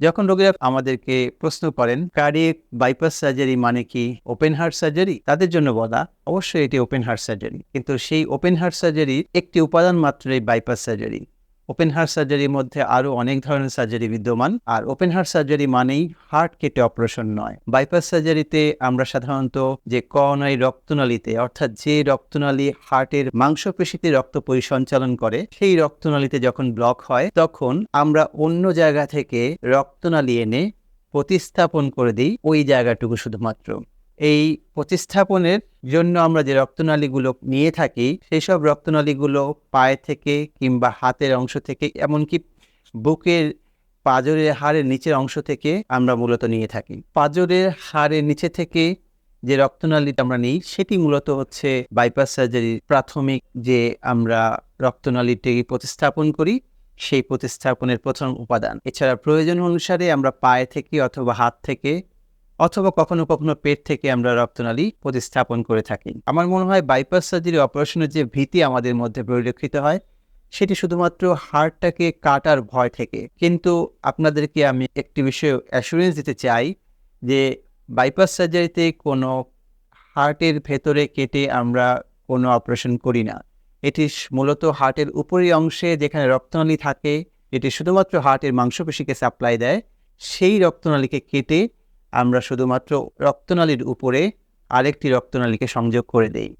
যখন রোগীরা আমাদেরকে প্রশ্ন করেন কার্ডিয়াক বাইপাস সার্জারি মানে কি? ওপেন হার্ট সার্জারি তাদের জন্য বলা, অবশ্যই এটি ওপেন হার্ট সার্জারি কিন্তু সেই ওপেন হার্ট সার্জারির একটি উপাদান মাত্র এই বাইপাস সার্জারি ওপেন হার্ট সার্জারির মধ্যে আরও অনেক ধরনের সার্জারি বিদ্যমান। আর ওপেন হার্ট সার্জারি মানেই হার্ট কেটে অপারেশন নয়। বাইপাস সার্জারিতে আমরা সাধারণত যে করোনারি রক্তনালীতে, অর্থাৎ যে রক্তনালী হার্টের মাংসপেশিতে রক্ত পরিসঞ্চালন করে, সেই রক্তনালীতে যখন ব্লক হয়, তখন আমরা অন্য জায়গা থেকে রক্তনালী এনে প্রতিস্থাপন করে দিই ওই জায়গাটুকু শুধুমাত্র। এই প্রতিস্থাপনের জন্য আমরা যে রক্তনালীগুলো নিয়ে থাকি, সেই সব রক্তনালীগুলো পায়ে থেকে কিংবা হাতের অংশ থেকে, এমনকি বুকের পাজরের হাড়ের নিচের অংশ থেকে আমরা মূলত নিয়ে থাকি। পাজরের হাড়ের নিচে থেকে যে রক্তনালীটা আমরা নিই, সেটি মূলত হচ্ছে বাইপাস সার্জারির প্রাথমিক যে আমরা রক্তনালীটি প্রতিস্থাপন করি, সেই প্রতিস্থাপনের প্রথম উপাদান। এছাড়া প্রয়োজন অনুসারে আমরা পায়ে থেকে অথবা হাত থেকে অথবা কখনো কখনো পেট থেকে আমরা রক্তনালী প্রতিস্থাপন করে থাকি। আমার মনে হয় বাইপাস সার্জারি অপারেশনের যে ভীতি আমাদের মধ্যে পরিলক্ষিত হয়, সেটি শুধুমাত্র হার্টটাকে কাটার ভয় থেকে। কিন্তু আপনাদেরকে আমি একটি বিষয়ে অ্যাসুরেন্স দিতে চাই যে বাইপাস সার্জারিতে কোনো হার্টের ভেতরে কেটে আমরা কোনো অপারেশন করি না। এটি মূলত হার্টের উপরি অংশে যেখানে রক্তনালী থাকে, এটি শুধুমাত্র হার্টের মাংসপেশিকে সাপ্লাই দেয়, সেই রক্তনালীকে কেটে আমরা শুধুমাত্র রক্তনালীর উপরে আরেকটি রক্তনালীকে সংযোগ করে দেই।